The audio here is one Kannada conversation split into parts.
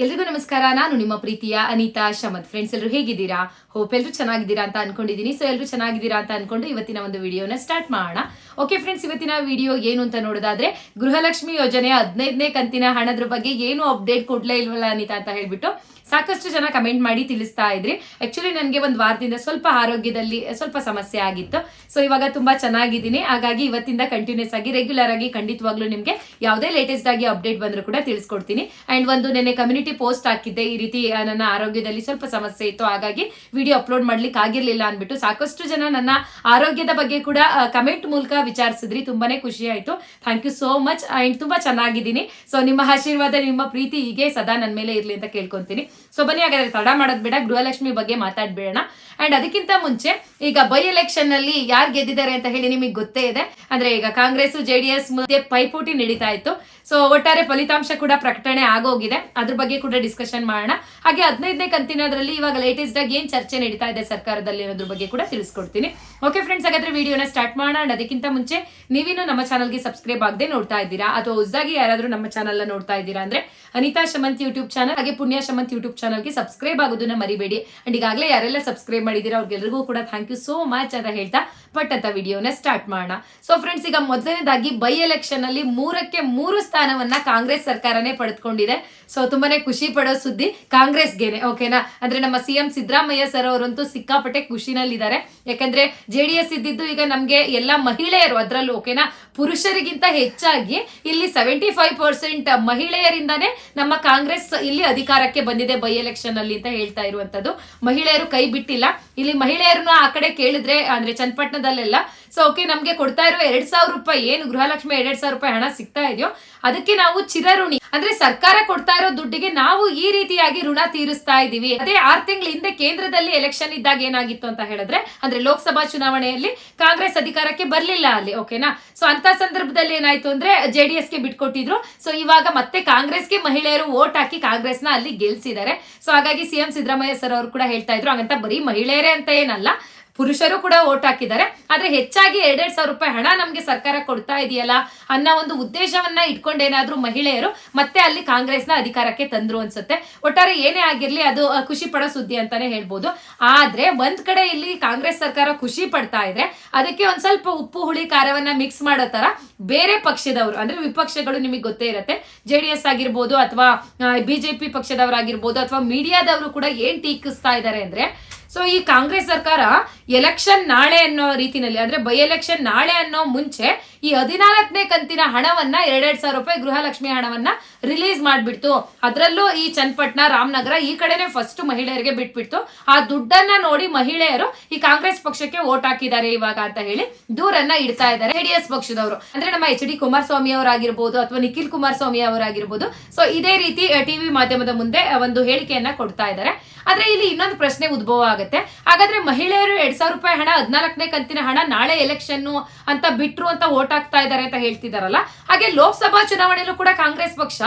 ಎಲ್ರಿಗೂ ನಮಸ್ಕಾರ. ನಾನು ನಿಮ್ಮ ಪ್ರೀತಿಯ ಅನಿತಾ ಶಮತ್ ಫ್ರೆಂಡ್ಸ್ ಎಲ್ಲರೂ ಹೇಗಿದ್ದೀರಾ? ಹೋಪ್ ಎಲ್ಲರೂ ಚೆನ್ನಾಗಿದ್ದೀರಾ ಅಂತ ಅನ್ಕೊಂಡಿದ್ದೀನಿ ಸೊ ಎಲ್ಲರೂ ಚೆನ್ನಾಗಿದ್ದೀರಾ ಅಂತ ಅನ್ಕೊಂಡು ಇವತ್ತಿನ ಒಂದು ವಿಡಿಯೋನ ಸ್ಟಾರ್ಟ್ ಮಾಡೋಣ. ಓಕೆ ಫ್ರೆಂಡ್ಸ್ ಇವತ್ತಿನ ವಿಡಿಯೋ ಏನು ಅಂತ ನೋಡೋದಾದ್ರೆ, ಗೃಹಲಕ್ಷ್ಮಿ ಯೋಜನೆಯ ಹದಿನೈದನೇ ಕಂತಿನ ಹಣದ್ರ ಬಗ್ಗೆ ಏನು ಅಪ್ಡೇಟ್ ಕೊಡ್ಲೇ ಇಲ್ವಲ್ಲ ಅನಿತಾ ಅಂತ ಹೇಳ್ಬಿಟ್ಟು ಸಾಕಷ್ಟು ಜನ ಕಮೆಂಟ್ ಮಾಡಿ ತಿಳಿಸ್ತಾ ಇದ್ರಿ. ಆಕ್ಚುಲಿ ನನಗೆ ಒಂದು ವಾರದಿಂದ ಸ್ವಲ್ಪ ಆರೋಗ್ಯದಲ್ಲಿ ಸ್ವಲ್ಪ ಸಮಸ್ಯೆ ಆಗಿತ್ತು. ಸೊ ಇವಾಗ ತುಂಬಾ ಚೆನ್ನಾಗಿದ್ದೀನಿ. ಹಾಗಾಗಿ ಇವತ್ತಿಂದ ಕಂಟಿನ್ಯೂಸ್ ಆಗಿ ರೆಗ್ಯುಲರ್ ಆಗಿ ಖಂಡಿತವಾಗ್ಲೂ ನಿಮಗೆ ಯಾವುದೇ ಲೇಟೆಸ್ಟ್ ಆಗಿ ಅಪ್ಡೇಟ್ ಬಂದರೂ ಕೂಡ ತಿಳಿಸ್ಕೊಡ್ತೀನಿ. ಅಂಡ್ ಒಂದು ನೆನೆ ಕಮ್ಯುನಿಟಿ ಪೋಸ್ಟ್ ಹಾಕಿದ್ದೆ. ಈ ರೀತಿ ನನ್ನ ಆರೋಗ್ಯದಲ್ಲಿ ಸ್ವಲ್ಪ ಸಮಸ್ಯೆ ಇತ್ತು. ಹಾಗಾಗಿ ವಿಡಿಯೋ ಅಪ್ಲೋಡ್ ಮಾಡ್ಲಿಕ್ಕೆ ಆಗಿರ್ಲಿಲ್ಲ ಅಂದ್ಬಿಟ್ಟು ಸಾಕಷ್ಟು ಜನ ನನ್ನ ಆರೋಗ್ಯದ ಬಗ್ಗೆ ಕೂಡ ಕಮೆಂಟ್ ಮೂಲಕ ವಿಚಾರಿಸಿದ್ರಿ. ತುಂಬಾನೇ ಖುಷಿ ಆಯ್ತು. Thank you so much and ತುಂಬಾ ಚೆನ್ನಾಗಿದ್ದೀನಿ. ಸೊ ನಿಮ್ಮ ಆಶೀರ್ವಾದ, ನಿಮ್ಮ ಪ್ರೀತಿ ಹೀಗೆ ಸದಾ ನನ್ನ ಮೇಲೆ ಇರ್ಲಿ ಅಂತ ಕೇಳ್ಕೊಂತೀನಿ ಸೊ ಬನ್ನಿ, ಹಾಗಾದ್ರೆ ತಡ ಮಾಡೋದ್ ಬೇಡ. ಗೃಹಲಕ್ಷ್ಮಿ ಬಗ್ಗೆ ಮಾತಾಡ್ಬೇಡ ಅಂಡ್ ಅದಕ್ಕಿಂತ ಮುಂಚೆ, ಈಗ ಬೈ ಎಲೆಕ್ಷನ್ನಲ್ಲಿ ಯಾರು ಗೆದ್ದಿದ್ದಾರೆ ಅಂತ ಹೇಳಿ ನಿಮಗೆ ಗೊತ್ತೇ ಇದೆ. ಅಂದ್ರೆ ಈಗ ಕಾಂಗ್ರೆಸ್ ಜೆಡಿಎಸ್ ಮುಂದೆ ಪೈಪೋಟಿ ನಡೀತಾ ಇತ್ತು. ಸೊ ಒಟ್ಟಾರೆ ಫಲಿತಾಂಶ ಕೂಡ ಪ್ರಕಟಣೆ ಆಗೋಗಿದೆ. ಅದ್ರ ಬಗ್ಗೆ ಕೂಡ ಡಿಸ್ಕಷನ್ ಮಾಡೋಣ. ಹಾಗೆ ಹದಿನೈದನೇ ಕಂತಿನದ್ರಲ್ಲಿ ಇವಾಗ ಲೇಟೆಸ್ಟ್ ಆಗಿ ಏನ್ ಚರ್ಚೆ ನಡೀತಾ ಇದೆ ಸರ್ಕಾರದಲ್ಲಿ ಅನ್ನೋದ್ರ ಬಗ್ಗೆ ಕೂಡ ತಿಳಿಸ್ಕೊಡ್ತೀನಿ. ಓಕೆ ಫ್ರೆಂಡ್ಸ್ ಹಾಗಾದ್ರೆ ವಿಡಿಯೋನ ಸ್ಟಾರ್ಟ್ ಮಾಡೋಣ. ಅಂಡ್ ಅದಕ್ಕಿಂತ ಮುಂಚೆ, ನೀವಿನ್ನು ನಮ್ಮ ಚಾನಲ್ಗೆ ಸಬ್ಸ್ಕ್ರೈಬ್ ಆಗದೆ ನೋಡ್ತಾ ಇದ್ದೀರಾ? ಅಥವಾ ಹೊಸದಾಗಿ ಯಾರಾದ್ರೂ ನಮ್ಮ ಚಾನಲ್ ನೋಡ್ತಾ ಇದ್ದೀರಾ ಅಂದ್ರೆ ಅನಿತಾ ಶಮಂತ್ ಯೂಟ್ಯೂಬ್ ಚಾನಲ್ ಹಾಗೆ ಪುಣ್ಯ ಶಮಂತ್ ಯೂಟ್ಯೂಬ್ ಚಾನಲ್ಗೆ ಸಬ್ಸ್ಕ್ರೈಬ್ ಆಗೋದನ್ನ ಮರಿಬೇಡಿ. ಅಂಡ್ ಈಗಾಗಲೇ ಯಾರೆಲ್ಲ ಸಬ್ಸ್ಕ್ರೈಬ್ ಮಾಡಿದ್ದೀರಾ ಅವ್ರಿಗೆಲ್ಲರಿಗೂ ಕೂಡ ಥ್ಯಾಂಕ್ ಯು ಸೋ ಮಚ್ ಅಂತ ಹೇಳ್ತಾ ಬಟ್ ಅಂತ ವಿಡಿಯೋನ ಸ್ಟಾರ್ಟ್ ಮಾಡೋಣ. ಸೊ ಫ್ರೆಂಡ್ಸ್ ಈಗ ಮೊದಲನೇದಾಗಿ ಬೈ ಎಲೆಕ್ಷನ್ ಅಲ್ಲಿ ಮೂರಕ್ಕೆ ಮೂರು ಸ್ಥಾನವನ್ನ ಕಾಂಗ್ರೆಸ್ ಸರ್ಕಾರನೇ ಪಡೆದುಕೊಂಡಿದೆ. ಸೊ ತುಂಬಾನೇ ಖುಷಿ ಪಡೋ ಸುದ್ದಿ ಕಾಂಗ್ರೆಸ್ಗೆನೆ ಓಕೆನಾ ಅಂದ್ರೆ ನಮ್ಮ ಸಿಎಂ ಸಿದ್ದರಾಮಯ್ಯ ಸರ್ ಅವರಂತೂ ಸಿಕ್ಕಾಪಟ್ಟೆ ಖುಷಿನಲ್ಲಿದ್ದಾರೆ. ಯಾಕಂದ್ರೆ ಜೆ ಡಿ ಎಸ್ ಇದ್ದಿದ್ದು ಈಗ ನಮ್ಗೆ ಎಲ್ಲ ಮಹಿಳೆಯರು ಅದರಲ್ಲೂ ಓಕೆನಾ ಪುರುಷರಿಗಿಂತ ಹೆಚ್ಚಾಗಿ ಇಲ್ಲಿ ಸೆವೆಂಟಿ ಫೈವ್ ಪರ್ಸೆಂಟ್ ಮಹಿಳೆಯರಿಂದಾನೇ ನಮ್ಮ ಕಾಂಗ್ರೆಸ್ ಇಲ್ಲಿ ಅಧಿಕಾರಕ್ಕೆ ಬಂದಿದೆ ಬೈ ಎಲೆಕ್ಷನ್ ಅಲ್ಲಿ ಅಂತ ಹೇಳ್ತಾ ಇರುವಂತದ್ದು. ಮಹಿಳೆಯರು ಕೈ ಬಿಟ್ಟಿಲ್ಲ. ಇಲ್ಲಿ ಮಹಿಳೆಯರನ್ನ ಆ ಕಡೆ ಕೇಳಿದ್ರೆ, ಅಂದ್ರೆ ಚನ್ನಪಟ್ಟಣದಲ್ಲೆಲ್ಲ ಸೊ ಓಕೆ ನಮ್ಗೆ ಕೊಡ್ತಾ ಇರೋ ಎರಡ್ ಸಾವಿರ ರೂಪಾಯಿ ಏನು ಗೃಹಲಕ್ಷ್ಮಿ ಎರಡ್ ಸಾವಿರ ರೂಪಾಯಿ ಹಣ ಸಿಗ್ತಾ ಇದೆಯೋ, ಅದಕ್ಕೆ ನಾವು ಚಿರಋಣಿ, ಅಂದ್ರೆ ಸರ್ಕಾರ ಕೊಡ್ತಾ ಇರೋ ದುಡ್ಡಿಗೆ ನಾವು ಈ ರೀತಿಯಾಗಿ ಋಣ ತೀರಿಸ್ತಾ ಇದೀವಿ. ಅದೇ ಆರ್ ತಿಂಗಳ ಹಿಂದೆ ಕೇಂದ್ರದಲ್ಲಿ ಎಲೆಕ್ಷನ್ ಇದ್ದಾಗ ಏನಾಗಿತ್ತು ಅಂತ ಹೇಳಿದ್ರೆ, ಅಂದ್ರೆ ಲೋಕಸಭಾ ಚುನಾವಣೆಯಲ್ಲಿ ಕಾಂಗ್ರೆಸ್ ಅಧಿಕಾರಕ್ಕೆ ಬರ್ಲಿಲ್ಲ ಅಲ್ಲಿ ಓಕೆನಾ ಸೊ ಅಂತ ಸಂದರ್ಭದಲ್ಲಿ ಏನಾಯ್ತು ಅಂದ್ರೆ ಜೆಡಿಎಸ್ಗೆ ಬಿಟ್ಕೊಟ್ಟಿದ್ರು. ಸೊ ಇವಾಗ ಮತ್ತೆ ಕಾಂಗ್ರೆಸ್ಗೆ ಮಹಿಳೆಯರು ವೋಟ್ ಹಾಕಿ ಕಾಂಗ್ರೆಸ್ನ ಅಲ್ಲಿ ಗೆಲ್ಸಿದ್ದಾರೆ. ಸೊ ಹಾಗಾಗಿ ಸಿಎಂ ಸಿದ್ದರಾಮಯ್ಯ ಸರ್ ಅವರು ಕೂಡ ಹೇಳ್ತಾ ಇದ್ರು, ಹಾಗಂತ ಬರೀ ಮಹಿಳೆಯರೇ ಅಂತ ಏನಲ್ಲ. ಪುರುಷರು ಕೂಡ ಓಟ್ ಹಾಕಿದ್ದಾರೆ. ಆದ್ರೆ ಹೆಚ್ಚಾಗಿ ಎರಡೆರಡು ಸಾವಿರ ರೂಪಾಯಿ ಹಣ ನಮ್ಗೆ ಸರ್ಕಾರ ಕೊಡ್ತಾ ಇದೆಯಲ್ಲ ಅನ್ನೋ ಒಂದು ಉದ್ದೇಶವನ್ನ ಇಟ್ಕೊಂಡೇನಾದ್ರೂ ಮಹಿಳೆಯರು ಮತ್ತೆ ಅಲ್ಲಿ ಕಾಂಗ್ರೆಸ್ನ ಅಧಿಕಾರಕ್ಕೆ ತಂದ್ರು ಅನ್ಸುತ್ತೆ. ಒಟ್ಟಾರೆ ಏನೇ ಆಗಿರ್ಲಿ ಅದು ಖುಷಿ ಪಡೋ ಸುದ್ದಿ ಅಂತಾನೆ ಹೇಳ್ಬೋದು. ಆದ್ರೆ ಒಂದ್ ಕಡೆ ಇಲ್ಲಿ ಕಾಂಗ್ರೆಸ್ ಸರ್ಕಾರ ಖುಷಿ ಪಡ್ತಾ ಇದ್ರೆ ಅದಕ್ಕೆ ಒಂದ್ ಸ್ವಲ್ಪ ಉಪ್ಪು, ಹುಳಿ, ಖಾರವನ್ನ ಮಿಕ್ಸ್ ಮಾಡೋ ತರ ಬೇರೆ ಪಕ್ಷದವರು, ಅಂದ್ರೆ ವಿಪಕ್ಷಗಳು ನಿಮಗೆ ಗೊತ್ತೇ ಇರುತ್ತೆ. ಜೆ ಡಿ ಎಸ್ ಆಗಿರ್ಬೋದು ಅಥವಾ ಬಿಜೆಪಿ ಪಕ್ಷದವರಾಗಿರ್ಬೋದು ಅಥವಾ ಮೀಡಿಯಾದವರು ಕೂಡ ಏನ್ ಟೀಕಿಸ್ತಾ ಇದ್ದಾರೆ ಅಂದ್ರೆ ಸೊ ಈ ಕಾಂಗ್ರೆಸ್ ಸರ್ಕಾರ ಎಲೆಕ್ಷನ್ ನಾಳೆ ಅನ್ನೋ ರೀತಿನಲ್ಲಿ ಅಂದ್ರೆ ಬೈ ಎಲೆಕ್ಷನ್ ನಾಳೆ ಅನ್ನೋ ಮುಂಚೆ ಈ ಹದಿನಾಲ್ಕನೇ ಕಂತಿನ ಹಣವನ್ನ ಎರಡೆರಡು ಸಾವಿರ ರೂಪಾಯಿ ಗೃಹಲಕ್ಷ್ಮಿ ಹಣವನ್ನ ರಿಲೀಸ್ ಮಾಡ್ಬಿಡ್ತು. ಅದರಲ್ಲೂ ಈ ಚನ್ನಪಟ್ಟಣ, ರಾಮನಗರ ಈ ಕಡೆನೆ ಫಸ್ಟ್ ಮಹಿಳೆಯರಿಗೆ ಬಿಟ್ಬಿಡ್ತು. ಆ ದುಡ್ಡನ್ನ ನೋಡಿ ಮಹಿಳೆಯರು ಈ ಕಾಂಗ್ರೆಸ್ ಪಕ್ಷಕ್ಕೆ ವೋಟ್ ಹಾಕಿದ್ದಾರೆ ಇವಾಗ ಅಂತ ಹೇಳಿ ದೂರನ್ನ ಇಡ್ತಾ ಇದ್ದಾರೆ ಜೆಡಿಎಸ್ ಪಕ್ಷದವರು. ಅಂದ್ರೆ ನಮ್ಮ ಎಚ್ ಡಿ ಕುಮಾರಸ್ವಾಮಿ ಅವರಾಗಿರ್ಬೋದು ಅಥವಾ ನಿಖಿಲ್ ಕುಮಾರಸ್ವಾಮಿ ಅವರಾಗಿರ್ಬೋದು. ಸೊ ಇದೇ ರೀತಿ ಟಿವಿ ಮಾಧ್ಯಮದ ಮುಂದೆ ಒಂದು ಹೇಳಿಕೆಯನ್ನ ಕೊಡ್ತಾ ಇದ್ದಾರೆ. ಆದ್ರೆ ಇಲ್ಲಿ ಇನ್ನೊಂದು ಪ್ರಶ್ನೆ ಉದ್ಭವ ಆಗುತ್ತೆ. ಹಾಗಾದ್ರೆ ಮಹಿಳೆಯರು ಎರಡ್ ಸಾವಿರ ರೂಪಾಯಿ ಹಣ, ಹದಿನಾಲ್ಕನೇ ಕಂತಿನ ಹಣ ನಾಳೆ ಎಲೆಕ್ಷನ್ ಅಂತ ಬಿಟ್ರು ಅಂತ ವೋಟ್ ಹಾಕ್ತಾ ಇದ್ದಾರೆ ಅಂತ ಹೇಳ್ತಿದಾರಲ್ಲ? ಹಾಗೆ ಲೋಕಸಭಾ ಚುನಾವಣೆಯಲ್ಲೂ ಕೂಡ ಕಾಂಗ್ರೆಸ್ ಪಕ್ಷ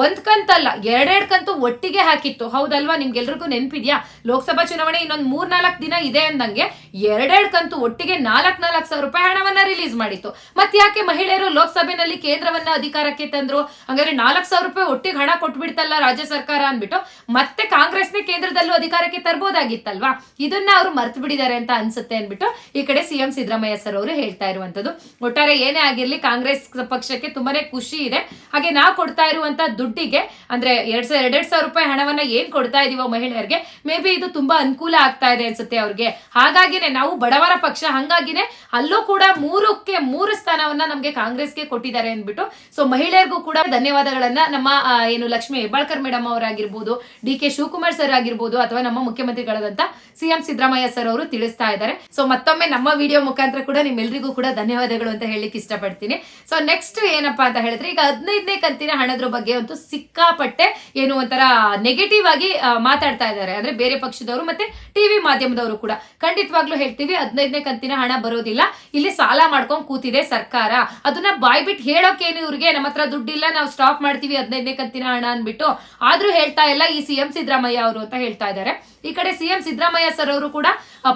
ಒಂದ್ ಕಂತಲ್ಲ, ಎರಡೆರಡ್ ಕಂತು ಒಟ್ಟಿಗೆ ಹಾಕಿತ್ತು. ಹೌದಲ್ವಾ? ನಿಮ್ಗೆಲ್ರಿಗೂ ನೆನ್ಪಿದ್ಯಾ? ಲೋಕಸಭಾ ಚುನಾವಣೆ ಇನ್ನೊಂದ್ ಮೂರ್ ನಾಲ್ಕು ದಿನ ಇದೆ ಅಂದಂಗೆ ಎರಡೆರಡ್ ಕಂತು ಒಟ್ಟಿಗೆ ನಾಲ್ಕ್ ನಾಲ್ಕು ಸಾವಿರ ರೂಪಾಯಿ ಹಣವನ್ನ ರಿಲೀಸ್ ಮಾಡಿತ್ತು. ಮತ್ ಯಾಕೆ ಮಹಿಳೆಯರು ಲೋಕಸಭೆನಲ್ಲಿ ಕೇಂದ್ರವನ್ನ ಅಧಿಕಾರಕ್ಕೆ ತಂದ್ರು? ಹಂಗಾದ್ರೆ ನಾಲ್ಕ್ ಸಾವಿರ ರೂಪಾಯಿ ಒಟ್ಟಿಗೆ ಹಣ ಕೊಟ್ಬಿಡ್ತಲ್ಲ ರಾಜ್ಯ ಸರ್ಕಾರ ಅಂದ್ಬಿಟ್ಟು ಮತ್ತೆ ಕಾಂಗ್ರೆಸ್ನೇ ಕೇಂದ್ರದಲ್ಲೂ ಅಧಿಕಾರಕ್ಕೆ ತರ್ಬೋದಾಗಿತ್ತಲ್ವಾ? ಇದನ್ನ ಅವರು ಮರ್ತು ಬಿಡಿದ್ದಾರೆ ಅಂತ ಅನ್ಸುತ್ತೆ ಅನ್ಬಿಟ್ಟು ಈ ಕಡೆ ಸಿಎಂ ಸಿದ್ದರಾಮಯ್ಯ ಸರ್ ಅವರು ಹೇಳ್ತಾ ಇರುವಂತದ್ದು. ಒಟ್ಟಾರೆ ಏನೇ ಆಗಿರ್ಲಿ ಕಾಂಗ್ರೆಸ್ ಪಕ್ಷಕ್ಕೆ ತುಂಬಾನೇ ಖುಷಿ ಇದೆ. ಹಾಗೆ ನಾವು ಕೊಡ್ತಾ ಇರುವಂತ ದುಡ್ಡಿಗೆ, ಅಂದ್ರೆ ಎರಡ್ ಸಾವಿರ ಎರಡೆರಡು ಸಾವಿರ ರೂಪಾಯಿ ಹಣವನ್ನ ಏನ್ ಕೊಡ್ತಾ ಇದೀವೋ ಮಹಿಳೆಯರಿಗೆ, ಮೇ ಬಿ ಇದು ತುಂಬಾ ಅನುಕೂಲ ಆಗ್ತಾ ಇದೆ ಅನ್ಸುತ್ತೆ ಅವ್ರಿಗೆ. ಹಾಗಾಗಿನೇ ನಾವು ಬಡವರ ಪಕ್ಷ, ಹಂಗಾಗಿನೇ ಅಲ್ಲೂ ಕೂಡ ಮೂರಕ್ಕೆ ಮೂರು ಸ್ಥಾನವನ್ನ ನಮ್ಗೆ ಕಾಂಗ್ರೆಸ್ಗೆ ಕೊಟ್ಟಿದ್ದಾರೆ ಅಂದ್ಬಿಟ್ಟು, ಸೊ ಮಹಿಳೆಯರಿಗೂ ಕೂಡ ಧನ್ಯವಾದಗಳನ್ನ ನಮ್ಮ ಏನು ಲಕ್ಷ್ಮಿ ಹೆಬ್ಬಾಳ್ಕರ್ ಮೇಡಮ್ ಅವರಾಗಿರ್ಬೋದು, ಡಿ ಕೆ ಶಿವಕುಮಾರ್ ಸರ್ ಆಗಿರ್ಬೋದು, ಅಥವಾ ನಮ್ಮ ಮುಖ್ಯಮಂತ್ರಿಗಳಾದಂತ ಸಿಎಂ ಸಿದ್ದರಾಮಯ್ಯ ಸರ್ ಅವರು ತಿಳಿಸ್ತಾ ಇದ್ದಾರೆ. ಸೊ ಮತ್ತೊಮ್ಮೆ ನಮ್ಮ ವಿಡಿಯೋ ಮುಖಾಂತರ ಕೂಡ ನಿಮ್ಮೆಲ್ಲರಿಗೂ ಕೂಡ ಧನ್ಯವಾದಗಳು ಅಂತ ಹೇಳಿಕ್ಕೆ ಇಷ್ಟಪಡ್ತೀನಿ. ಸೊ ನೆಕ್ಸ್ಟ್ ಏನಪ್ಪಾ ಅಂತ ಹೇಳಿದ್ರೆ, ಈಗ ಹದಿನೈದನೇ ಕಂತಿನ ಹಣದ ಬಗ್ಗೆ ಅಂತೂ ಸಿಕ್ಕಾಪಟ್ಟೆ ಏನು ಒಂಥರ ನೆಗೆಟಿವ್ ಆಗಿ ಮಾತಾಡ್ತಾ ಇದ್ದಾರೆ. ಅಂದ್ರೆ ಬೇರೆ ಪಕ್ಷದವರು ಮತ್ತೆ ಟಿವಿ ಮಾಧ್ಯಮದವರು ಕೂಡ. ಖಂಡಿತವಾಗ್ಲೂ ಹೇಳ್ತೀವಿ, ಹದಿನೈದನೇ ಕಂತಿನ ಹಣ ಬರೋದಿಲ್ಲ. ಇಲ್ಲಿ ಸಾಲ ಮಾಡ್ಕೊಂಡು ಕೂತಿದೆ ಸರ್ಕಾರ. ಅದನ್ನ ಬಾಯ್ಬಿಟ್ಟು ಹೇಳೋಕೇನು ಇವ್ರಿಗೆ? ನಮ್ಮ ಹತ್ರ ದುಡ್ಡಿಲ್ಲ, ನಾವು ಸ್ಟಾಪ್ ಮಾಡ್ತೀವಿ ಹದಿನೈದನೇ ಕಂತಿನ ಹಣ ಅಂದ್ಬಿಟ್ಟು. ಆದ್ರೂ ಹೇಳ್ತಾ ಇಲ್ಲ ಈ ಸಿಎಂ ಸಿದ್ದರಾಮಯ್ಯ ಅವರು ಅಂತ ಹೇಳ್ತಾ ಇದ್ದಾರೆ. ಈ ಕಡೆ ಸಿಎಂ ಸಿದ್ದರಾಮಯ್ಯ ಸರ್ ಅವರು ಕೂಡ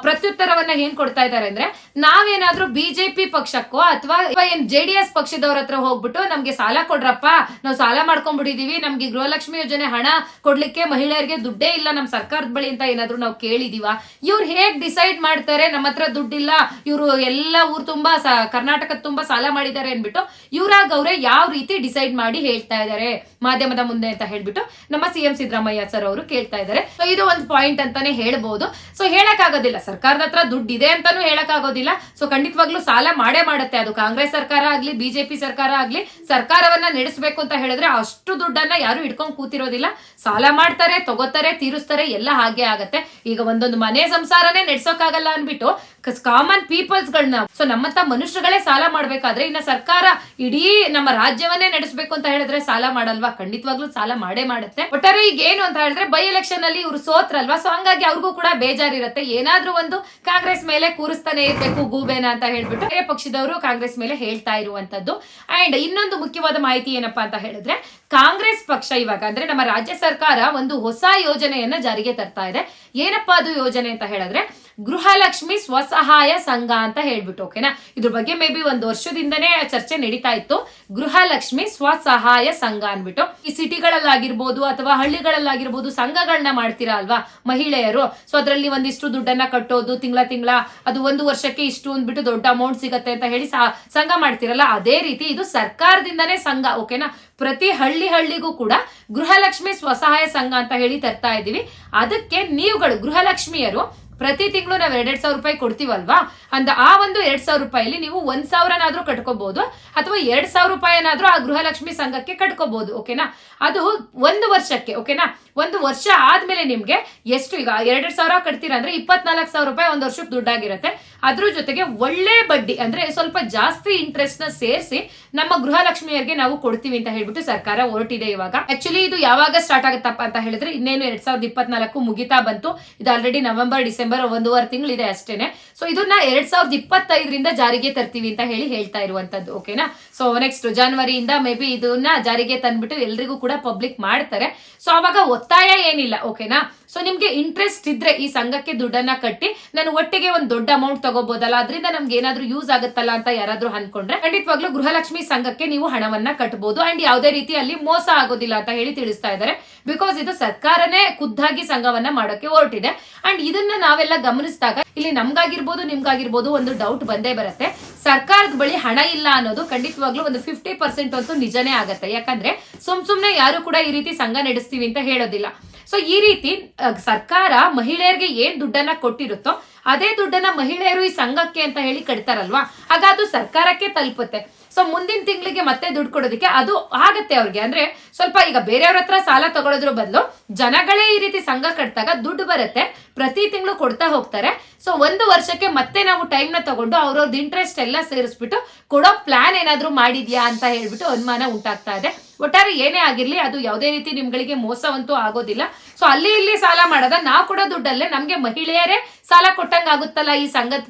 ಪ್ರತ್ಯುತ್ತರವನ್ನ ಏನ್ ಕೊಡ್ತಾ ಇದ್ದಾರೆ ಅಂದ್ರೆ, ನಾವೇನಾದ್ರೂ ಬಿಜೆಪಿ ಪಕ್ಷಕ್ಕೋ ಅಥವಾ ಏನ್ ಜೆ ಡಿ ಎಸ್ ಪಕ್ಷದವ್ರ ಹತ್ರ ಹೋಗ್ಬಿಟ್ಟು ನಮ್ಗೆ ಸಾಲ ಕೊಡ್ರಪ್ಪ, ನಾವು ಸಾಲ ಮಾಡ್ಕೊಂಡ್ಬಿಟ್ಟಿದೀವಿ, ನಮ್ಗೆ ಗೃಹಲಕ್ಷ್ಮಿ ಯೋಜನೆ ಹಣ ಕೊಡ್ಲಿಕ್ಕೆ ಮಹಿಳೆಯರಿಗೆ ದುಡ್ಡೇ ಇಲ್ಲ ನಮ್ ಸರ್ಕಾರದ ಬಳಿ ಅಂತ ಏನಾದ್ರು ನಾವು ಕೇಳಿದೀವ? ಇವ್ರು ಹೇಗ್ ಡಿಸೈಡ್ ಮಾಡ್ತಾರೆ? ನಮ್ಮ ಹತ್ರ ದುಡ್ಡಿಲ್ಲ, ಇವರು ಎಲ್ಲ ಊರ್ ತುಂಬಾ ಕರ್ನಾಟಕ ಕರ್ನಾಟಕದ ತುಂಬಾ ಸಾಲ ಮಾಡಿದ್ದಾರೆ ಅನ್ಬಿಟ್ಟು ಇವ್ರಾಗ ಅವರೇ ಯಾವ ರೀತಿ ಡಿಸೈಡ್ ಮಾಡಿ ಹೇಳ್ತಾ ಇದ್ದಾರೆ ಮಾಧ್ಯಮದ ಮುಂದೆ ಅಂತ ಹೇಳ್ಬಿಟ್ಟು ನಮ್ಮ ಸಿಎಂ ಸಿದ್ದರಾಮಯ್ಯ ಸರ್ ಅವರು ಕೇಳ್ತಾ ಇದ್ದಾರೆ ಇದು ಒಂದು ಪಾಯಿಂಟ್ ಅಂತಾನೆ ಹೇಳ್ಬಹುದು ಸೊ ಹೇಳಕ್ ಆಗೋದಿಲ್ಲ ಸರ್ಕಾರದ ಹತ್ರ ದುಡ್ಡು ಇದೆ ಅಂತಾನು ಹೇಳಕ್ ಆಗೋದಿಲ್ಲ ಸೊ ಖಂಡಿತವಾಗ್ಲೂ ಸಾಲ ಮಾಡೇ ಮಾಡುತ್ತೆ. ಅದು ಕಾಂಗ್ರೆಸ್ ಸರ್ಕಾರ ಆಗ್ಲಿ, ಬಿಜೆಪಿ ಸರ್ಕಾರ ಆಗ್ಲಿ, ಸರ್ಕಾರವನ್ನ ನಡೆಸಬೇಕು ಅಂತ ಹೇಳಿದ್ರೆ ಅಷ್ಟು ದುಡ್ಡನ್ನ ಯಾರು ಇಟ್ಕೊಂಡ್ ಕೂತಿರೋದಿಲ್ಲ. ಸಾಲ ಮಾಡ್ತಾರೆ, ತಗೋತಾರೆ, ತೀರಿಸ್ತಾರೆ, ಎಲ್ಲ ಹಾಗೆ ಆಗತ್ತೆ. ಈಗ ಒಂದೊಂದು ಮನೆ ಸಂಸಾರನೇ ನಡೆಸೋಕ್ಕಾಗಲ್ಲ ಅನ್ಬಿಟ್ಟು ಕಾಮನ್ ಪೀಪಲ್ಸ್ ಗಳನ್ನ ಸೊ ನಮ್ಮಂತ ಮನುಷ್ಯರುಗಳೇ ಸಾಲ ಮಾಡ್ಬೇಕಾದ್ರೆ ಇನ್ನ ಸರ್ಕಾರ ಇಡೀ ನಮ್ಮ ರಾಜ್ಯವನ್ನೇ ನಡೆಸಬೇಕು ಅಂತ ಹೇಳಿದ್ರೆ ಸಾಲ ಮಾಡಲ್ವಾ? ಖಂಡಿತವಾಗ್ಲೂ ಸಾಲ ಮಾಡೇ ಮಾಡುತ್ತೆ. ಒಟ್ಟಾರೆ ಈಗ ಏನು ಅಂತ ಹೇಳಿದ್ರೆ ಬೈ ಎಲೆಕ್ಷನ್ ಅಲ್ಲಿ ಇವರು ಸೋತ್ರಲ್ವಾ? ಸೊ ಹಂಗಾಗಿ ಅವ್ರಿಗೂ ಕೂಡ ಬೇಜಾರಿರುತ್ತೆ. ಏನಾದ್ರೂ ಒಂದು ಕಾಂಗ್ರೆಸ್ ಮೇಲೆ ಕೂರಿಸ್ತಾನೆ ಇರ್ಬೇಕು, ಗೂಬೇನ ಅಂತ ಹೇಳ್ಬಿಟ್ಟು ಬೇರೆ ಪಕ್ಷದವರು ಕಾಂಗ್ರೆಸ್ ಮೇಲೆ ಹೇಳ್ತಾ ಇರುವಂತದ್ದು. ಅಂಡ್ ಇನ್ನೊಂದು ಮುಖ್ಯವಾದ ಮಾಹಿತಿ ಏನಪ್ಪಾ ಅಂತ ಹೇಳಿದ್ರೆ, ಕಾಂಗ್ರೆಸ್ ಪಕ್ಷ ಇವಾಗ ಅಂದ್ರೆ ನಮ್ಮ ರಾಜ್ಯ ಸರ್ಕಾರ ಒಂದು ಹೊಸ ಯೋಜನೆಯನ್ನ ಜಾರಿಗೆ ತರ್ತಾ ಇದೆ. ಏನಪ್ಪಾ ಅದು ಯೋಜನೆ ಅಂತ ಹೇಳಿದ್ರೆ ಗೃಹಲಕ್ಷ್ಮಿ ಸ್ವಸಹಾಯ ಸಂಘ ಅಂತ ಹೇಳ್ಬಿಟ್ಟು, ಓಕೆನಾ? ಇದ್ರ ಬಗ್ಗೆ ಮೇ ಬಿ ಒಂದು ವರ್ಷದಿಂದನೇ ಚರ್ಚೆ ನಡೀತಾ ಇತ್ತು. ಗೃಹಲಕ್ಷ್ಮಿ ಸ್ವಸಹಾಯ ಸಂಘ ಅನ್ಬಿಟ್ಟು ಈ ಸಿಟಿಗಳಲ್ಲಾಗಿರ್ಬೋದು ಅಥವಾ ಹಳ್ಳಿಗಳಲ್ಲಾಗಿರ್ಬೋದು ಸಂಘಗಳನ್ನ ಮಾಡ್ತೀರಾ ಅಲ್ವಾ ಮಹಿಳೆಯರು? ಸೊ ಅದರಲ್ಲಿ ಒಂದಿಷ್ಟು ದುಡ್ಡನ್ನ ಕಟ್ಟೋದು, ತಿಂಗಳ ತಿಂಗಳ, ಅದು ಒಂದು ವರ್ಷಕ್ಕೆ ಇಷ್ಟು ಅಂದ್ಬಿಟ್ಟು ದೊಡ್ಡ ಅಮೌಂಟ್ ಸಿಗತ್ತೆ ಅಂತ ಹೇಳಿ ಸಂಘ ಮಾಡ್ತಿರಲ್ಲ, ಅದೇ ರೀತಿ ಇದು ಸರ್ಕಾರದಿಂದನೇ ಸಂಘ, ಓಕೆನಾ? ಪ್ರತಿ ಹಳ್ಳಿ ಹಳ್ಳಿಗೂ ಕೂಡ ಗೃಹಲಕ್ಷ್ಮಿ ಸ್ವಸಹಾಯ ಸಂಘ ಅಂತ ಹೇಳಿ ತರ್ತಾ ಇದ್ದೀವಿ. ಅದಕ್ಕೆ ನೀವುಗಳು, ಗೃಹಲಕ್ಷ್ಮಿಯರು ಪ್ರತಿ ತಿಂಗಳು ನಾವು ಎರಡೆರಡು ಸಾವಿರ ರೂಪಾಯಿ ಕೊಡ್ತೀವಲ್ವಾ? ಅಂದ ಆ ಒಂದು ಎರಡ್ ಸಾವಿರ ರೂಪಾಯಿಲಿ ನೀವು ಒಂದ್ ಸಾವಿರನಾದ್ರೂ ಕಟ್ಕೋಬಹುದು ಅಥವಾ ಎರಡ್ ಸಾವಿರ ರೂಪಾಯಿನಾದ್ರೂ ಆ ಗೃಹಲಕ್ಷ್ಮಿ ಸಂಘಕ್ಕೆ ಕಟ್ಕೋಬಹುದು ಓಕೆನಾ? ಅದು ಒಂದು ವರ್ಷಕ್ಕೆ, ಓಕೆನಾ? ಒಂದು ವರ್ಷ ಆದ್ಮೇಲೆ ನಿಮ್ಗೆ ಎಷ್ಟು, ಈಗ ಎರಡೆರಡು ಸಾವಿರ ಕಟ್ತೀರಾ ಅಂದ್ರೆ ಇಪ್ಪತ್ನಾಲ್ಕು ಸಾವಿರ ರೂಪಾಯಿ ಒಂದು ವರ್ಷಕ್ಕೆ ದುಡ್ಡಾಗಿರುತ್ತೆ. ಅದ್ರ ಜೊತೆಗೆ ಒಳ್ಳೆ ಬಡ್ಡಿ, ಅಂದ್ರೆ ಸ್ವಲ್ಪ ಜಾಸ್ತಿ ಇಂಟ್ರೆಸ್ಟ್ನ ಸೇರಿಸಿ ನಮ್ಮ ಗೃಹಲಕ್ಷ್ಮಿಯರಿಗೆ ನಾವು ಕೊಡ್ತೀವಿ ಅಂತ ಹೇಳ್ಬಿಟ್ಟು ಸರ್ಕಾರ ಹೊರಟಿದೆ ಇವಾಗ. ಆಕ್ಚುಲಿ ಇದು ಯಾವಾಗ ಸ್ಟಾರ್ಟ್ ಆಗುತ್ತಪ್ಪ ಅಂತ ಹೇಳಿದ್ರೆ ಇನ್ನೇನು ಎರಡ್ ಸಾವಿರದ ಇಪ್ಪತ್ನಾಲ್ಕು ಮುಗಿತಾ ಬಂತು. ಇದು ಆಲ್ರೆಡಿ ನವೆಂಬರ್ ಡಿಸೆಂಬರ್ ಒಂದೂವರೆ ತಿಂಗಳಿದೆ ಅಷ್ಟೇನೆ. ಸೊ ಇದನ್ನ ಎರಡ್ ಸಾವಿರದ ಇಪ್ಪತ್ತೈದರಿಂದ ಜಾರಿಗೆ ತರ್ತೀವಿ ಅಂತ ಹೇಳಿ ಹೇಳ್ತಾ ಇರುವಂತದ್ದು ಓಕೆನಾ ಸೊ ನೆಕ್ಸ್ಟ್ ಜನವರಿಯಿಂದ ಮೇ ಬಿ ಇದನ್ನ ಜಾರಿಗೆ ತಂದ್ಬಿಟ್ಟು ಎಲ್ರಿಗೂ ಕೂಡ ಪಬ್ಲಿಕ್ ಮಾಡ್ತಾರೆ. ಸೊ ಅವಾಗ ಒತ್ತಾಯ ಏನಿಲ್ಲ ಓಕೆನಾ ಸೊ ನಿಮ್ಗೆ ಇಂಟ್ರೆಸ್ಟ್ ಇದ್ರೆ ಈ ಸಂಘಕ್ಕೆ ದುಡ್ಡನ್ನ ಕಟ್ಟಿ, ನಾನು ಒಟ್ಟಿಗೆ ಒಂದು ದೊಡ್ಡ ಅಮೌಂಟ್ ತಗೋಬಹುದಲ್ಲ ಅದರಿಂದ ನಮ್ಗೆ ಏನಾದ್ರೂ ಯೂಸ್ ಆಗುತ್ತಲ್ಲ ಅಂತ ಯಾರಾದ್ರೂ ಅನ್ಕೊಂಡ್ರೆ, ಖಂಡಿತವಾಗ್ಲೂ ಗೃಹಲಕ್ಷ್ಮಿ ಸಂಘಕ್ಕೆ ನೀವು ಹಣವನ್ನ ಕಟ್ಟಬಹುದು ಅಂಡ್ ಯಾವುದೇ ರೀತಿ ಅಲ್ಲಿ ಮೋಸ ಆಗೋದಿಲ್ಲ ಅಂತ ಹೇಳಿ ತಿಳಿಸ್ತಾ ಇದ್ದಾರೆ. ಬಿಕಾಸ್ ಇದು ಸರ್ಕಾರನೇ ಖುದ್ದಾಗಿ ಸಂಘವನ್ನ ಮಾಡೋಕೆ ಹೊರಟಿದೆ. ಅಂಡ್ ಇದನ್ನ ನಾವೆಲ್ಲ ಗಮನಿಸಿದಾಗ, ಇಲ್ಲಿ ನಮ್ಗಾಗಿರ್ಬೋದು, ನಿಮ್ಗಾಗಿರ್ಬೋದು ಒಂದು ಡೌಟ್ ಬಂದೇ ಬರುತ್ತೆ. ಸರ್ಕಾರದ ಬಳಿ ಹಣ ಇಲ್ಲ ಅನ್ನೋದು ಖಂಡಿತವಾಗ್ಲೂ ಒಂದು ಫಿಫ್ಟಿ ಪರ್ಸೆಂಟ್ ಅಂತೂ ನಿಜನೇ ಆಗತ್ತೆ. ಯಾಕಂದ್ರೆ ಸುಮ್ ಸುಮ್ನೆ ಯಾರು ಕೂಡ ಈ ರೀತಿ ಸಂಘ ನಡೆಸ್ತೀವಿ ಅಂತ ಹೇಳೋದಿಲ್ಲ. ಸೊ ಈ ರೀತಿ ಸರ್ಕಾರ ಮಹಿಳೆಯರಿಗೆ ಏನ್ ದುಡ್ಡನ್ನ ಕೊಟ್ಟಿರುತ್ತೋ, ಅದೇ ದುಡ್ಡನ್ನ ಮಹಿಳೆಯರು ಈ ಸಂಘಕ್ಕೆ ಅಂತ ಹೇಳಿ ಕಟ್ತಾರಲ್ವಾ? ಆಗ ಅದು ಸರ್ಕಾರಕ್ಕೆ ತಲುಪುತ್ತೆ. ಸೊ ಮುಂದಿನ ತಿಂಗಳಿಗೆ ಮತ್ತೆ ದುಡ್ಡು ಕೊಡೋದಕ್ಕೆ ಅದು ಆಗತ್ತೆ ಅವ್ರಿಗೆ. ಅಂದ್ರೆ, ಸ್ವಲ್ಪ ಈಗ ಬೇರೆಯವ್ರ ಹತ್ರ ಸಾಲ ತಗೊಳೋದ್ರ ಬದಲು ಜನಗಳೇ ಈ ರೀತಿ ಸಂಘ ಕಟ್ಟಿದಾಗ ದುಡ್ಡು ಬರುತ್ತೆ. ಪ್ರತಿ ತಿಂಗಳು ಕೊಡ್ತಾ ಹೋಗ್ತಾರೆ. ಸೊ ಒಂದು ವರ್ಷಕ್ಕೆ ಮತ್ತೆ ನಾವು ಟೈಮ್ನ ತಗೊಂಡು ಅವ್ರವ್ರದ್ದು ಇಂಟ್ರೆಸ್ಟ್ ಎಲ್ಲ ಸೇರಿಸ್ಬಿಟ್ಟು ಕೊಡೋ ಪ್ಲಾನ್ ಏನಾದರೂ ಮಾಡಿದ್ಯಾ ಅಂತ ಹೇಳ್ಬಿಟ್ಟು ಅನುಮಾನ ಉಂಟಾಗ್ತಾ ಇದೆ. ಒಟ್ಟಾರೆ ಏನೇ ಆಗಿರಲಿ, ಅದು ಯಾವುದೇ ರೀತಿ ನಿಮ್ಗಳಿಗೆ ಮೋಸವಂತೂ ಆಗೋದಿಲ್ಲ. ಸೊ ಅಲ್ಲಿ ಇಲ್ಲಿ ಸಾಲ ಮಾಡದ? ನಾವು ಕೊಡೋ ದುಡ್ಡಲ್ಲೇ ನಮಗೆ ಮಹಿಳೆಯರೇ ಸಾಲ ಕೊಟ್ಟಂಗ ಆಗುತ್ತಲ್ಲ ಈ ಸಂಘದ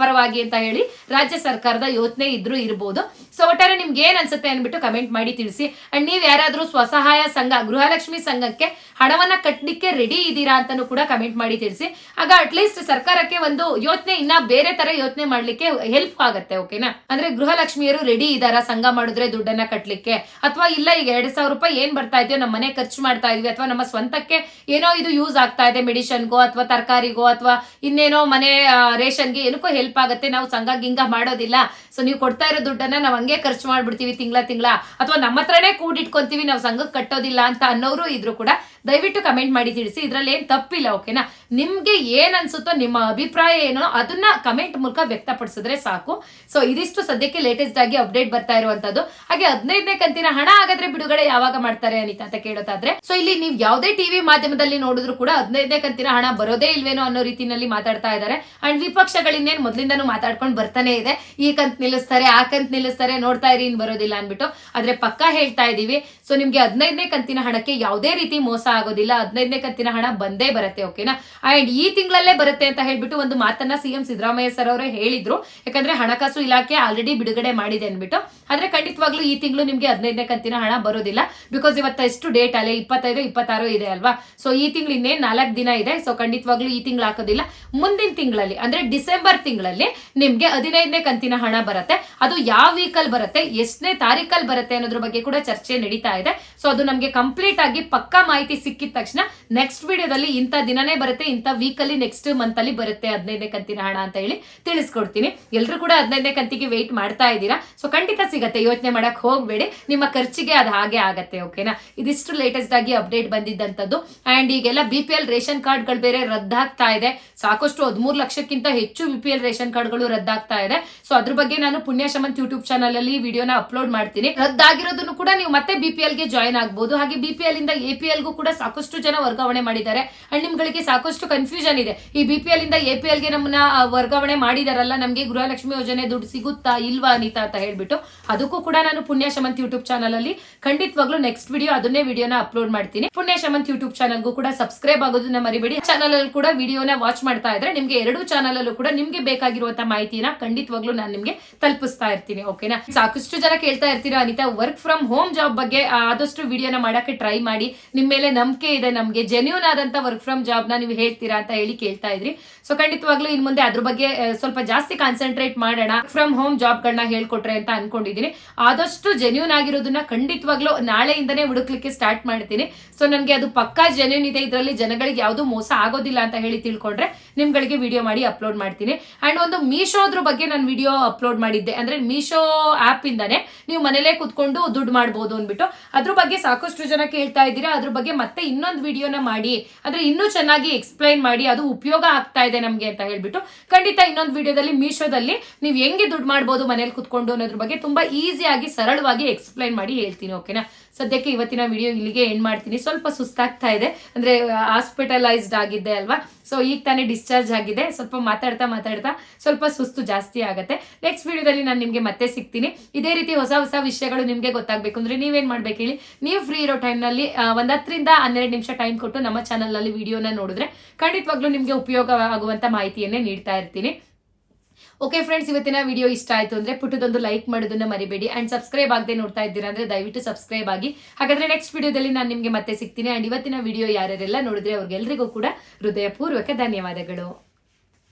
ಪರವಾಗಿ ಅಂತ ಹೇಳಿ ರಾಜ್ಯ ಸರ್ಕಾರದ ಯೋಚನೆ ಇದ್ರೂ ಇರ್ಬೋದು. ಸೊ ಒಟ್ಟಾರೆ ನಿಮ್ಗೆ ಏನ್ ಅನ್ಸುತ್ತೆ ಅನ್ಬಿಟ್ಟು ಕಮೆಂಟ್ ಮಾಡಿ ತಿಳಿಸಿ. ಅಂಡ್ ನೀವು ಯಾರಾದರೂ ಸ್ವಸಹಾಯ ಸಂಘ, ಗೃಹಲಕ್ಷ್ಮಿ ಸಂಘಕ್ಕೆ ಹಣವನ್ನ ಕಟ್ಟಲಿಕ್ಕೆ ರೆಡಿ ಇದ್ದೀರಾ ಅಂತಾನು ಕೂಡ ಕಮೆಂಟ್ ಮಾಡಿ ತಿಳಿಸಿ. ಆಗ ಅಟ್ಲೀಸ್ಟ್ ಸರ್ಕಾರಕ್ಕೆ ಒಂದು ಯೋಚನೆ, ಇನ್ನ ಬೇರೆ ತರ ಯೋಚನೆ ಮಾಡ್ಲಿಕ್ಕೆ ಹೆಲ್ಪ್ ಆಗುತ್ತೆ ಓಕೆನಾ ಅಂದ್ರೆ ಗೃಹಲಕ್ಷ್ಮಿಯರು ರೆಡಿ ಇದಾರ ಸಂಘ ಮಾಡಿದ್ರೆ ದುಡ್ಡನ್ನ ಕಟ್ಟಲಿಕ್ಕೆ ಅಥವಾ ಇಲ್ಲ ಈಗ ಎರಡ್ ಸಾವಿರ ರೂಪಾಯಿ ಏನ್ ಬರ್ತಾ ಇದೆಯೋ ನಮ್ಮ ಮನೆ ಖರ್ಚು ಮಾಡ್ತಾ ಇದೀವಿ, ಅಥವಾ ನಮ್ಮ ಸ್ವಂತಕ್ಕೆ ಏನೋ ಇದು ಯೂಸ್ ಆಗ್ತಾ ಇದೆ ಮೆಡಿಷನ್ಗೋ, ಅಥವಾ ತರಕಾರಿಗೋ, ಅಥವಾ ಇನ್ನೇನೋ ಮನೆ ರೇಷನ್ಗೆ ಏನಕ್ಕೋ ಹೆಲ್ಪ್ ಆಗುತ್ತೆ, ನಾವು ಸಂಘ ಗಿಂಗ ಮಾಡೋದಿಲ್ಲ. ಸೊ ನೀವು ಕೊಡ್ತಾ ಇರೋ ದುಡ್ಡನ್ನ ನಾವು ಹಂಗೆ ಖರ್ಚು ಮಾಡ್ಬಿಡ್ತೀವಿ ತಿಂಗಳ ತಿಂಗಳ. ಅಥವಾ ನಮ್ಮ ಹತ್ರನೇ ಕೂಡಿಟ್ಕೊಂತೀವಿ, ನಾವು ಸಂಘಕ್ಕೆ ಕಟ್ಟೋದಿಲ್ಲ ಅಂತ ಅನ್ನೋರು ಇದ್ರು ಕೂಡ ದಯವಿಟ್ಟು ಕಮೆಂಟ್ ಮಾಡಿ ತಿಳಿಸಿ. ಇದರಲ್ಲಿ ಏನ್ ತಪ್ಪಿಲ್ಲ, ಓಕೆನಾ? ನಿಮ್ಗೆ ಏನ್ ಅನ್ಸುತ್ತೋ ನಿಮ್ಮ ಅಭಿಪ್ರಾಯ ಏನೋ ಅದನ್ನ ಕಮೆಂಟ್ ಮೂಲಕ ವ್ಯಕ್ತಪಡಿಸಿದ್ರೆ ಸಾಕು. ಸೊ ಇದಿಷ್ಟು ಸದ್ಯಕ್ಕೆ ಲೇಟೆಸ್ಟ್ ಆಗಿ ಅಪ್ಡೇಟ್ ಬರ್ತಾ ಇರುವಂತದ್ದು. ಹಾಗೆ ಹದಿನೈದನೇ ಕಂತಿನ ಹಣ ಹಾಗಾದ್ರೆ ಬಿಡುಗಡೆ ಯಾವಾಗ ಮಾಡ್ತಾರೆ ಅನಿತಾ ಅಂತ ಕೇಳೋದಾದ್ರೆ. ಸೊ ಇಲ್ಲಿ ನೀವು ಯಾವುದೇ ಟಿವಿ ಮಾಧ್ಯಮದಲ್ಲಿ ನೋಡಿದ್ರು ಕೂಡ ಹದಿನೈದನೇ ಕಂತಿನ ಹಣ ಬರೋದೇ ಇಲ್ವೇನೋ ಅನ್ನೋ ರೀತಿಯಲ್ಲಿ ಮಾತಾಡ್ತಾ ಇದ್ದಾರೆ. ಅಂಡ್ ವಿಪಕ್ಷಗಳಿನ್ನೇನು ಮೊದಲಿಂದನೂ ಮಾತಾಡ್ಕೊಂಡು ಬರ್ತಾನೆ ಇದೆ. ಈ ಕಂತ್ ನಿಲ್ಲಿಸ್ತಾರೆ, ಆ ಕಂತ್ ನಿಲ್ಲಿಸ್ತಾರೆ, ನೋಡ್ತಾ ಇರಿ, ಇನ್ ಬರೋದಿಲ್ಲ ಅನ್ಬಿಟ್ಟು ಆದ್ರೆ ಪಕ್ಕಾ ಹೇಳ್ತಾ ಇದೀವಿ. ಸೊ ನಿಮ್ಗೆ ಹದಿನೈದನೇ ಕಂತಿನ ಹಣಕ್ಕೆ ಯಾವುದೇ ರೀತಿ ಮೋಸ ಆಗೋದಿಲ್ಲ. ಹದಿನೈದನೇ ಕಂತಿನ ಹಣ ಬಂದೇ ಬರುತ್ತೆ ಓಕೆನಾ ಅಂಡ್ ಈ ತಿಂಗಳಲ್ಲೇ ಬರುತ್ತೆ ಅಂತ ಹೇಳ್ಬಿಟ್ಟು ಒಂದು ಮಾತನ್ನ ಸಿಎಂ ಸಿದ್ದರಾಮಯ್ಯ ಸರ್ ಅವರೇ ಹೇಳಿದ್ರು. ಯಾಕಂದ್ರೆ ಹಣಕಾಸು ಇಲಾಖೆ ಆಲ್ರೆಡಿ ಬಿಡುಗಡೆ ಮಾಡಿದೆ ಅನ್ಬಿಟ್ಟು ಆದ್ರೆ ಖಂಡಿತವಾಗ್ಲೂ ಈ ತಿಂಗಳು ನಿಮ್ಗೆ ಹದಿನೈದನೇ ಕಂತಿನ ಹಣ ಬರೋದಿಲ್ಲ. ಬಿಕಾಸ್ ಇವತ್ತ ಎಷ್ಟು ಡೇಟ್ ಅಲ್ಲೇ? ಇಪ್ಪತ್ತೈದು, ಇಪ್ಪತ್ತಾರು ಇದೆ ಅಲ್ವಾ? ಸೊ ಈ ತಿಂಗಳು ಇನ್ನೇ ನಾಲ್ಕು ದಿನ ಇದೆ. ಸೊ ಖಂಡಿತವಾಗ್ಲೂ ಈ ತಿಂಗಳು ಹಾಕೋದಿಲ್ಲ. ಮುಂದಿನ ತಿಂಗಳಲ್ಲಿ, ಅಂದ್ರೆ ಡಿಸೆಂಬರ್ ತಿಂಗಳಲ್ಲಿ ನಿಮ್ಗೆ ಹದಿನೈದನೇ ಕಂತಿನ ಹಣ ಬರುತ್ತೆ. ಅದು ಯಾವ ವೀಕಲ್ ಬರುತ್ತೆ, ಎಷ್ಟನೇ ತಾರೀಕಲ್ಲಿ ಬರುತ್ತೆ ಅನ್ನೋದ್ರ ಬಗ್ಗೆ ಕೂಡ ಚರ್ಚೆ ನಡೀತಾ ಇದೆ. ಸೊ ಅದು ನಮ್ಗೆ ಕಂಪ್ಲೀಟ್ ಆಗಿ ಪಕ್ಕಾ ಮಾಹಿತಿ ಸಿಕ್ಕಿದ ತಕ್ಷಣ ನೆಕ್ಸ್ಟ್ ವಿಡಿಯೋದಲ್ಲಿ ಇಂಥ ದಿನನೇ ಬರುತ್ತೆ, ಇಂಥ ವೀಕಲ್ಲಿ ನೆಕ್ಸ್ಟ್ ಮಂತ್ ಅಲ್ಲಿ ಬರುತ್ತೆ ಹದಿನೈದನೇ ಕಂತಿನ ಹಣ ಅಂತ ಹೇಳಿ ತಿಳಿಸ್ಕೊಡ್ತೀನಿ. ಎಲ್ಲರೂ ಕೂಡ ಹದಿನೈದನೇ ಕಂತಿಗೆ ವೆಯ್ಟ್ ಮಾಡ್ತಾ ಇದ್ದೀರಾ? ಸೊ ಖಂಡಿತ ಸಿಗತ್ತೆ ಯೋಚನೆ ಮಾಡಕ್ ಹೋಗ್ಬೇಡಿ. ನಿಮ್ಮ ಖರ್ಚಿಗೆ ಅದು ಹಾಗೆ ಆಗತ್ತೆ ಓಕೆನಾ ಇದಿಷ್ಟು ಲೇಟೆಸ್ಟ್ ಆಗಿ ಅಪ್ಡೇಟ್ ಬಂದಿದ್ದಂಥದ್ದು ಅಂಡ್ ಈಗೆಲ್ಲ ಬಿ ಪಿ ಎಲ್ ರೇಷನ್ ಕಾರ್ಡ್ಗಳು ಬೇರೆ ರದ್ದಾಗ್ತಾ ಇದೆ. ಸಾಕಷ್ಟು ಹದಿಮೂರು ಲಕ್ಷಕ್ಕಿಂತ ಹೆಚ್ಚು ಬಿ ಪಿ ಎಲ್ ರೇಷನ್ ಕಾರ್ಡ್ಗಳು ರದ್ದಾಗ್ತಾ ಇದೆ. ಸೊ ಅದ್ರ ಬಗ್ಗೆ ನಾನು ಪುಣ್ಯ ಶಮಂತ್ ಯೂಟ್ಯೂಬ್ ಚಾನಲ್ ಅಲ್ಲಿ ವಿಡಿಯೋನ ಅಪ್ಲೋಡ್ ಮಾಡ್ತೀನಿ. ರದ್ದಾಗಿರೋದನ್ನು ಕೂಡ ನೀವು ಮತ್ತೆ ಬಿ ಪಿ ಗೆ ಜಾಯ್ನ್ ಆಗ್ಬೋದು. ಹಾಗೆ ಬಿ ಪಿ ಎಲ್ ಇಂದ ಎ ಪಿ ಕೂಡ ಸಾಕಷ್ಟು ಜನ ವರ್ಗಾವಣೆ ಮಾಡಿದ್ದಾರೆ. ಅಂಡ್ ನಿಮ್ಗಳಿಗೆ ಸಾಕಷ್ಟು ಕನ್ಫ್ಯೂಷನ್ ಇದೆ. ಈ ಬಿ ಪಿ ಎಲ್ ಇಂದ ಎ ಪಿ ಎಲ್ಗೆ ನಮ್ಮನ್ನ ವರ್ಗಾವಣೆ ಮಾಡಿದಾರಲ್ಲ, ನಮಗೆ ಗೃಹಲಕ್ಷ್ಮಿ ಯೋಜನೆ ದುಡ್ಡು ಸಿಗುತ್ತಾ ಇಲ್ವಾ ಅನಿತಾ ಅಂತ ಹೇಳ್ಬಿಟ್ಟು ಅದಕ್ಕೂ ಕೂಡ ನಾನು ಪುಣ್ಯ ಶಮಂತ್ ಯೂಟ್ಯೂಬ್ ಚಾನಲ್ ಅಲ್ಲಿ ಖಂಡಿತವಾಗ್ಲೂ ನೆಕ್ಸ್ಟ್ ವಿಡಿಯೋ ಅದನ್ನೇ ವಿಡಿಯೋನ ಅಪ್ಲೋಡ್ ಮಾಡ್ತೀನಿ. ಪುಣ್ಯ ಶಮಂತ್ ಯೂಟ್ಯೂಬ್ ಚಾನಲ್ಗೂ ಕೂಡ ಸಬ್ಸ್ಕ್ರೈಬ್ ಆಗೋದನ್ನ ಮರಿಬೇಡಿ. ಚಾನಲ್ ಅಲ್ಲಿ ಕೂಡ ವಿಡಿಯೋನ ವಾಚ್ ಮಾಡ್ತಾ ಇದ್ರೆ ನಿಮ್ಗೆ ಎರಡು ಚಾನಲ್ ಅಲ್ಲೂ ಕೂಡ ನಿಮ್ಗೆ ಬೇಕಾಗಿರುವಂತ ಮಾಹಿತಿನ ಖಂಡಿತವಾಗ್ಲೂ ನಾನು ನಿಮ್ಗೆ ತಲುಪಿಸ್ತಾ ಇರ್ತೀನಿ ಓಕೆನಾ ಸಾಕಷ್ಟು ಜನ ಕೇಳ್ತಾ ಇರ್ತೀರಾ, Anita work from home job ಬಗ್ಗೆ ಆದಷ್ಟು ವಿಡಿಯೋನ ಮಾಡಕ್ಕೆ ಟ್ರೈ ಮಾಡಿ. ನಿಮ್ ಮೇಲೆ ನಂಬಿಕೆ ಇದೆ ನಮ್ಗೆ ಜೆನ್ಯೂನ್ ಆದಂತ ವರ್ಕ್ ಫ್ರಮ್ ಜಾಬ್ನ ನೀವು ಹೇಳ್ತೀರಾ ಅಂತ ಹೇಳಿ ಕೇಳ್ತಾ ಇದ್ರಿ. ಸೊ ಖಂಡಿತವಾಗ್ಲೂ ಇನ್ ಮುಂದೆ ಅದ್ರ ಬಗ್ಗೆ ಸ್ವಲ್ಪ ಜಾಸ್ತಿ ಕಾನ್ಸಂಟ್ರೇಟ್ ಮಾಡೋಣ. ಫ್ರಮ್ ಹೋಮ್ ಜಾಬ್ ಗಳನ್ನ ಹೇಳ್ಕೊಟ್ರೆ ಅಂತ ಅನ್ಕೊಂಡಿದೀನಿ ಆದಷ್ಟು ಜೆನ್ಯೂನ್ ಆಗಿರೋದನ್ನ ಖಂಡಿತವಾಗ್ಲೂ ನಾಳೆಯಿಂದನೇ ಹುಡುಕ್ಲಿಕ್ಕೆ ಸ್ಟಾರ್ಟ್ ಮಾಡ್ತೀನಿ. ಸೊ ನನಗೆ ಅದು ಪಕ್ಕಾ ಜೆನ್ಯೂನ್ ಇದೆ, ಇದರಲ್ಲಿ ಜನಗಳಿಗೆ ಯಾವುದು ಮೋಸ ಆಗೋದಿಲ್ಲ ಅಂತ ಹೇಳಿ ತಿಳ್ಕೊಂಡ್ರೆ ನಿಮ್ಗಳಿಗೆ ವಿಡಿಯೋ ಮಾಡಿ ಅಪ್ಲೋಡ್ ಮಾಡ್ತೀನಿ. ಅಂಡ್ ಒಂದು ಮೀಶೋದ್ರ ಬಗ್ಗೆ ನಾನು ವಿಡಿಯೋ ಅಪ್ಲೋಡ್ ಮಾಡಿದ್ದೆ. ಅಂದ್ರೆ ಮೀಶೋ ಆಪ್ ಇಂದಾನೆ ನೀವು ಮನೇಲೇ ಕುತ್ಕೊಂಡು ದುಡ್ಡು ಮಾಡ್ಬೋದು ಅಂದ್ಬಿಟ್ಟು. ಅದ್ರ ಬಗ್ಗೆ ಸಾಕಷ್ಟು ಜನ ಕೇಳ್ತಾ ಇದ್ದೀರಾ. ಅದ್ರ ಬಗ್ಗೆ ಮತ್ತೆ ಇನ್ನೊಂದು ವಿಡಿಯೋನ ಮಾಡಿ. ಅಂದ್ರೆ ಇನ್ನೂ ಚೆನ್ನಾಗಿ ಎಕ್ಸ್ಪ್ಲೈನ್ ಮಾಡಿ, ಅದು ಉಪಯೋಗ ಆಗ್ತಾ ಇದೆ ನಮ್ಗೆ ಅಂತ ಹೇಳ್ಬಿಟ್ಟು ಖಂಡಿತ ಇನ್ನೊಂದು ವಿಡಿಯೋದಲ್ಲಿ ಮೀಶೋದಲ್ಲಿ ನೀವು ಹೆಂಗೆ ದುಡ್ಡು ಮಾಡ್ಬೋದು ಮನೇಲಿ ಕುತ್ಕೊಂಡು ಅನ್ನೋದ್ರ ಬಗ್ಗೆ ತುಂಬಾ ಈಸಿಯಾಗಿ ಸರಳವಾಗಿ ಎಕ್ಸ್ಪ್ಲೈನ್ ಮಾಡಿ ಹೇಳ್ತೀನಿ ಓಕೆನಾ ಸದ್ಯಕ್ಕೆ ಇವತ್ತಿನ ವಿಡಿಯೋ ಇಲ್ಲಿಗೆ ಎಂಡ್ ಮಾಡ್ತೀನಿ. ಸ್ವಲ್ಪ ಸುಸ್ತಾಗ್ತಾ ಇದೆ. ಅಂದ್ರೆ ಹಾಸ್ಪಿಟಲೈಸ್ಡ್ ಆಗಿದ್ದೆ ಅಲ್ವಾ? ಸೊ ಈಗ ತಾನೇ ಡಿಸ್ಚಾರ್ಜ್ ಆಗಿದೆ. ಸ್ವಲ್ಪ ಮಾತಾಡ್ತಾ ಮಾತಾಡ್ತಾ ಸ್ವಲ್ಪ ಸುಸ್ತು ಜಾಸ್ತಿ ಆಗುತ್ತೆ. ನೆಕ್ಸ್ಟ್ ವಿಡಿಯೋದಲ್ಲಿ ನಾನು ನಿಮಗೆ ಮತ್ತೆ ಸಿಗ್ತೀನಿ. ಇದೇ ರೀತಿ ಹೊಸ ಹೊಸ ವಿಷಯಗಳು ನಿಮಗೆ ಗೊತ್ತಾಗಬೇಕು. ಅಂದ್ರೆ ನೀವೇನ್ ಮಾಡ್ಬೇಕು ಹೇಳಿ? ನೀವು ಫ್ರೀ ಇರೋ ಟೈಮ್ನಲ್ಲಿ ಒಂದ್ ಹತ್ತರಿಂದ ಹನ್ನೆರಡು ನಿಮಿಷ ಟೈಮ್ ಕೊಟ್ಟು ನಮ್ಮ ಚಾನಲ್ನಲ್ಲಿ ವಿಡಿಯೋನ ನೋಡಿದ್ರೆ ಖಂಡಿತವಾಗ್ಲೂ ನಿಮಗೆ ಉಪಯೋಗ ಆಗುವಂತ ಮಾಹಿತಿಯನ್ನೇ ನೀಡ್ತಾ ಇರ್ತೀನಿ. ಓಕೆ ಫ್ರೆಂಡ್ಸ್ ಇವತ್ತಿನ ವಿಡಿಯೋ ಇಷ್ಟ ಆಯ್ತು ಅಂದ್ರೆ ಪುಟ್ಟದೊಂದು ಲೈಕ್ ಮಾಡೋದನ್ನ ಮರಿಬೇಡಿ ಅಂಡ್ ಸಬ್ಸ್ಕ್ರೈಬ್ ಆಗದೆ ನೋಡ್ತಾ ಇದ್ದೀರಾ ಅಂದ್ರೆ ದಯವಿಟ್ಟು ಸಬ್ಸ್ಕ್ರೈಬ್ ಆಗಿ. ಹಾಗಾದ್ರೆ ನೆಕ್ಸ್ಟ್ ವಿಡಿಯೋದಲ್ಲಿ ನಾನು ನಿಮಗೆ ಮತ್ತೆ ಸಿಗ್ತೀನಿ ಅಂಡ್ ಇವತ್ತಿನ ವಿಡಿಯೋ ಯಾರ್ಯಾರೆಲ್ಲ ನೋಡಿದ್ರೆ ಅವ್ರಿಗೆಲ್ಲರಿಗೂ ಕೂಡ ಹೃದಯಪೂರ್ವಕ ಧನ್ಯವಾದಗಳು.